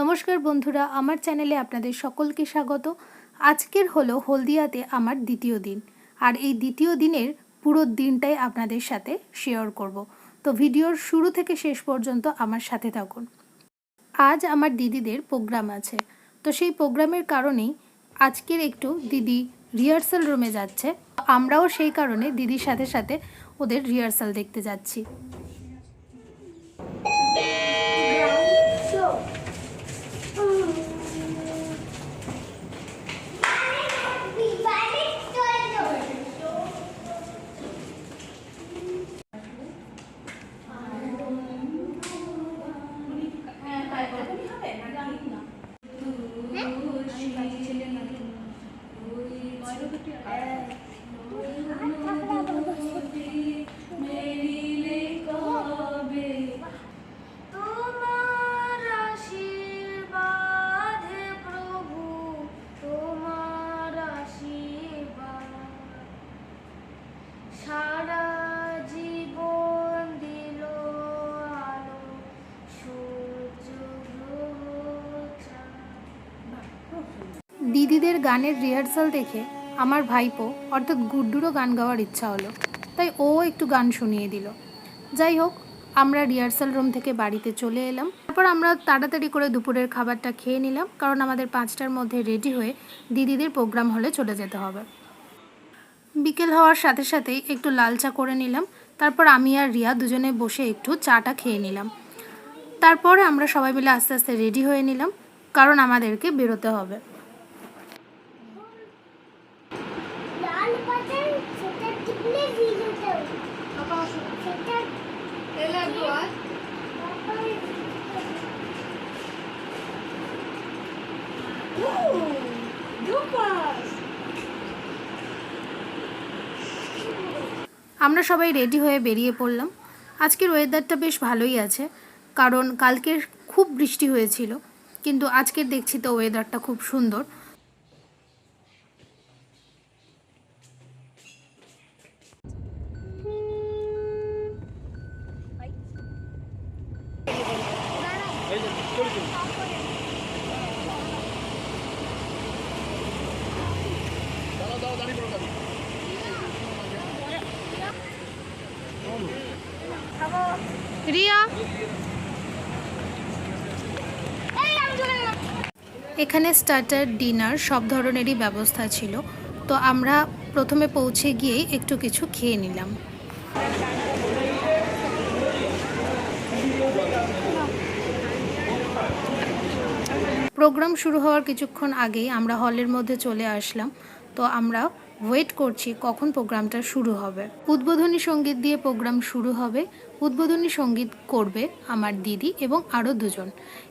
নমস্কার বন্ধুরা, আমার চ্যানেলে আপনাদের সকলকে স্বাগত। আজকের হলো হলদিয়াতে আমার দ্বিতীয় দিন। আর এই দ্বিতীয় দিনের পুরো দিনটাই আপনাদের সাথে শেয়ার করব। তো ভিডিওর শুরু থেকে শেষ পর্যন্ত আমার সাথে থাকুন। আজ আমার দিদিদের প্রোগ্রাম আছে। তো সেই প্রোগ্রামের কারণেই আজকের একটু দিদি রিহার্সাল রুমে যাচ্ছে। আমরাও সেই কারণে দিদির সাথে সাথে ওদের রিহার্সাল দেখতে যাচ্ছি। দিদিদের গানের রিহার্সাল দেখে আমার ভাইপো, অর্থাৎ গুড্ডুরও গান গাওয়ার ইচ্ছা হলো। তাই ও একটু গান শুনিয়ে দিল। যাই হোক, আমরা রিহার্সাল রুম থেকে বাড়িতে চলে এলাম। তারপর আমরা তাড়াতাড়ি করে দুপুরের খাবারটা খেয়ে নিলাম, কারণ আমাদের পাঁচটার মধ্যে রেডি হয়ে দিদিদের প্রোগ্রাম হলে চলে যেতে হবে। বিকেল হওয়ার সাথে সাথেই একটু লাল চা করে নিলাম, তারপর আমি আর রিয়া দুজনে বসে একটু চাটা খেয়ে নিলাম। তারপরে আমরা সবাই মিলে আস্তে আস্তে রেডি হয়ে নিলাম, কারণ আমাদেরকে বেরোতে হবে। আমরা সবাই রেডি হয়ে বেরিয়ে পড়লাম। আজকের ওয়েদারটা বেশ ভালোই আছে, কারণ কালকের খুব বৃষ্টি হয়েছিল, কিন্তু আজকের দেখছি তো ওয়েদারটা খুব সুন্দর। রিয়া? এখানে স্টার্টার ডিনার সব ধরনেরই ব্যবস্থা ছিল। তো আমরা প্রথমে পৌঁছে গিয়েই একটু কিছু খেয়ে নিলাম। প্রোগ্রাম শুরু হওয়ার কিছুক্ষণ আগেই আমরা হলের মধ্যে চলে আসলাম। তো আমরা ওয়েট করছি কখন প্রোগ্রামটা শুরু হবে। উদ্বোধনী সংগীত দিয়ে প্রোগ্রাম শুরু হবে। উদ্বোধনী সংগীত করবে আমার দিদি এবং আরও দুজন।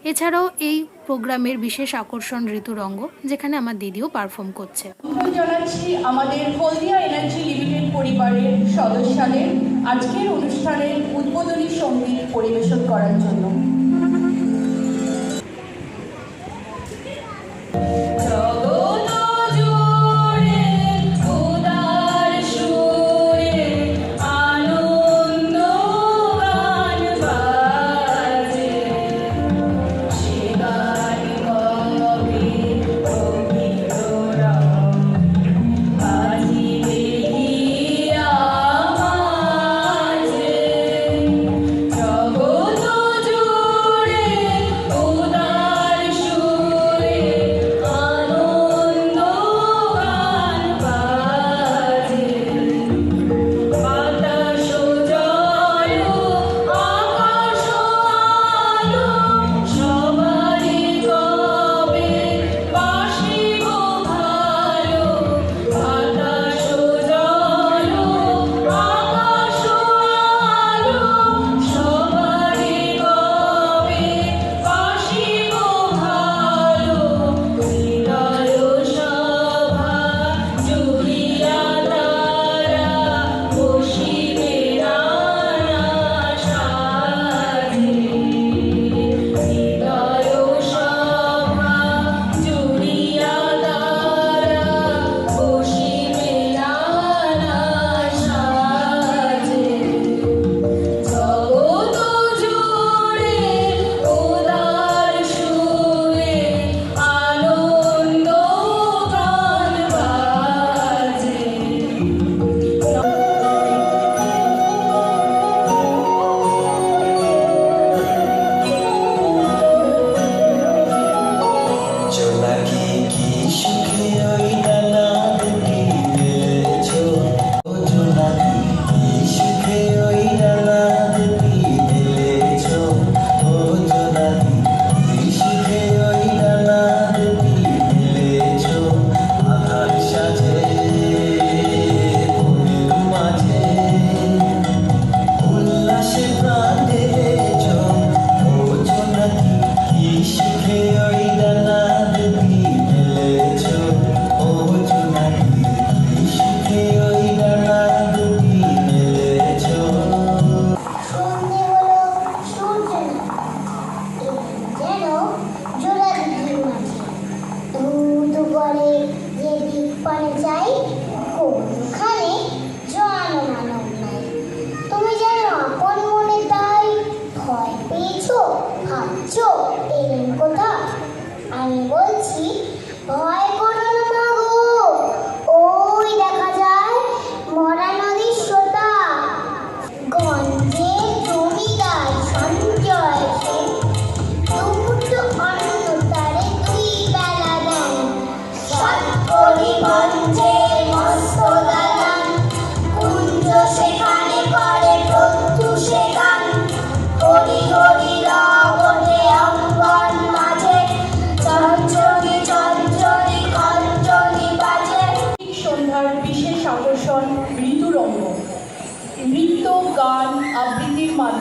এছাড়াও এই প্রোগ্রামের বিশেষ আকর্ষণ ঋতুরঙ্গ যেখানে আমার দিদিও পারফর্ম করছে। জানাচ্ছি আমাদের হলদিয়া এনার্জি লিমিটেড পরিবারের সদস্যদের আজকের অনুষ্ঠানের উদ্বোধনী সংগীত পরিবেশন করার জন্য।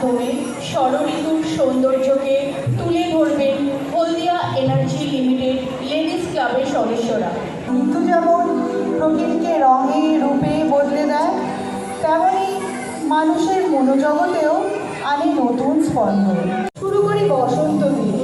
মাধ্যমে ষড়ঋতুর সৌন্দর্যকে তুলে ধরবেন হলদিয়া এনার্জি লিমিটেড লেডিস ক্লাবের সদস্যরা। ঋতু যেমন প্রকৃতিকে রঙে, রূপে বদলে দেয় তেমনই মানুষের মনোজগতেও আনে নতুন স্পন্দন। শুরু করি বসন্ত দিয়ে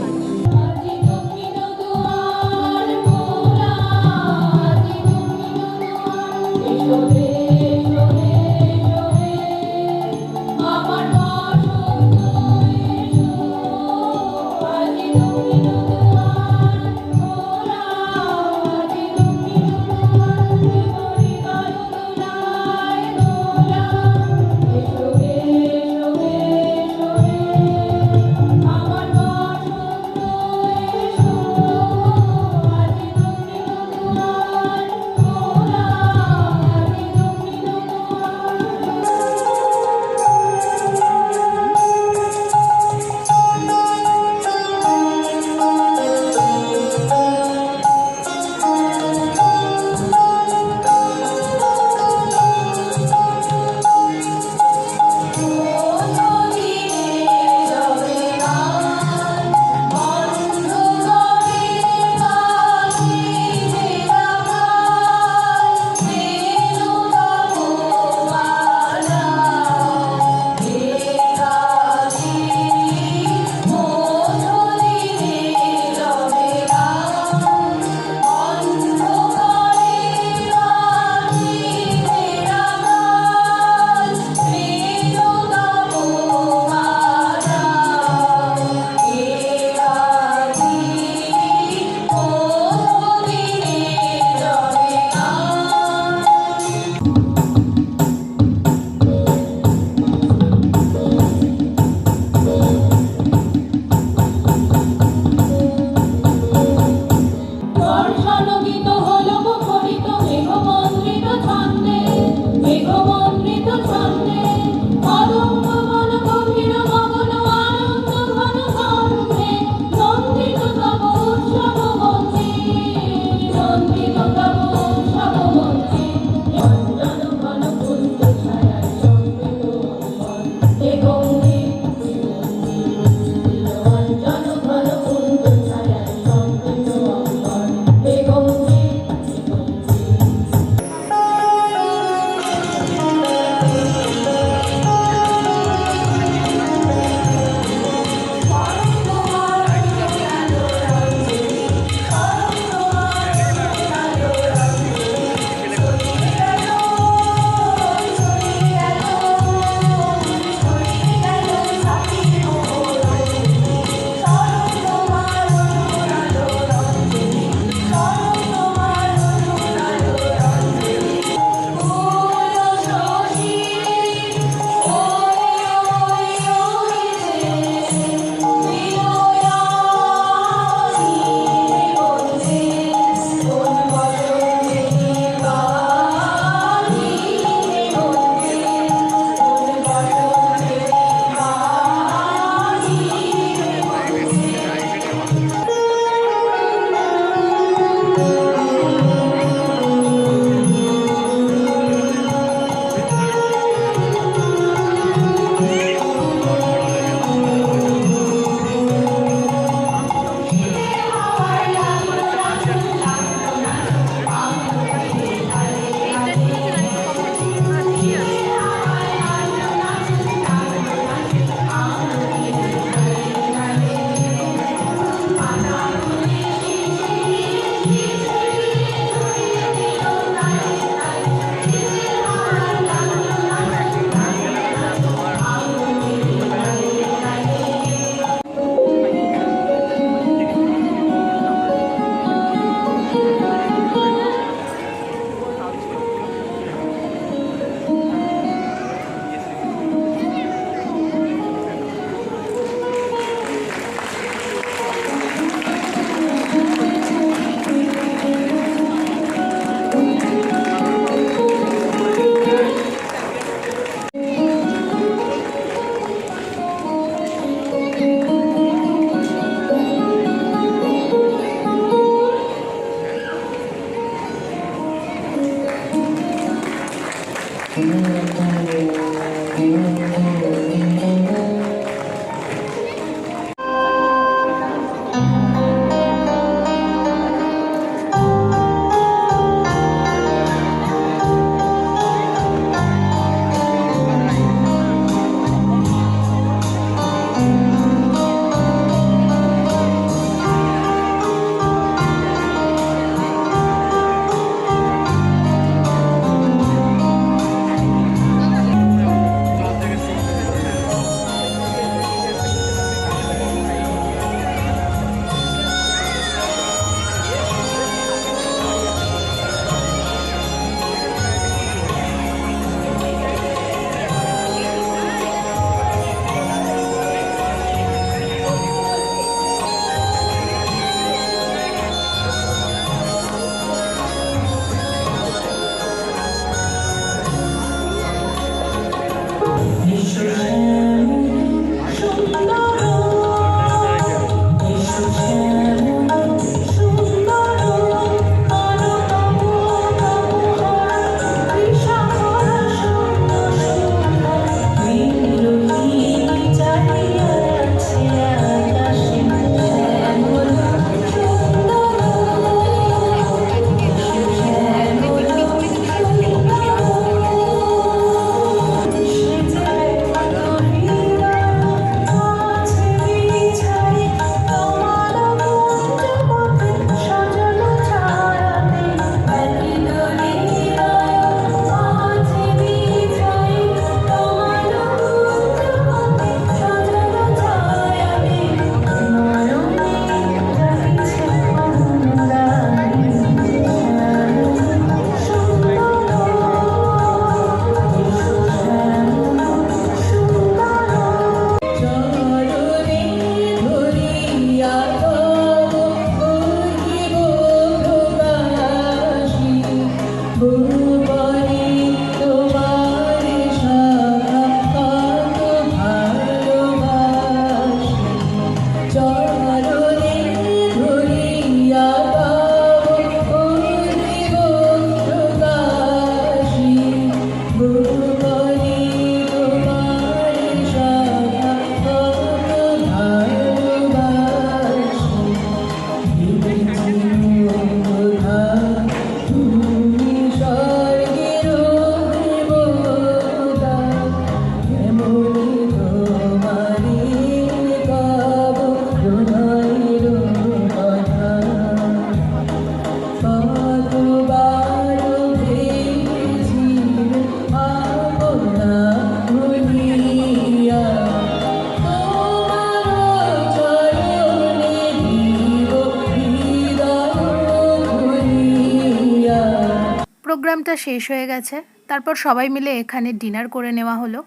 প্রোগ্রামটা শেষ হয়ে গেছে। তারপর সবাই মিলে এখানে ডিনার করে নেওয়া হলো।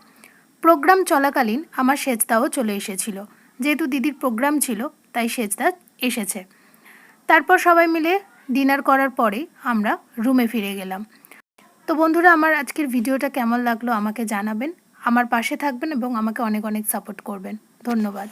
প্রোগ্রাম চলাকালীন আমার সেজদাও চলে এসেছিল। যেহেতু দিদির প্রোগ্রাম ছিল, তাই সেজদা এসেছে। তারপর সবাই মিলে ডিনার করার পরে আমরা রুমে ফিরে গেলাম। তো বন্ধুরা, আমার আজকের ভিডিওটা কেমন লাগল আমাকে জানাবেন। আমার পাশে থাকবেন এবং আমাকে অনেক অনেক সাপোর্ট করবেন। ধন্যবাদ।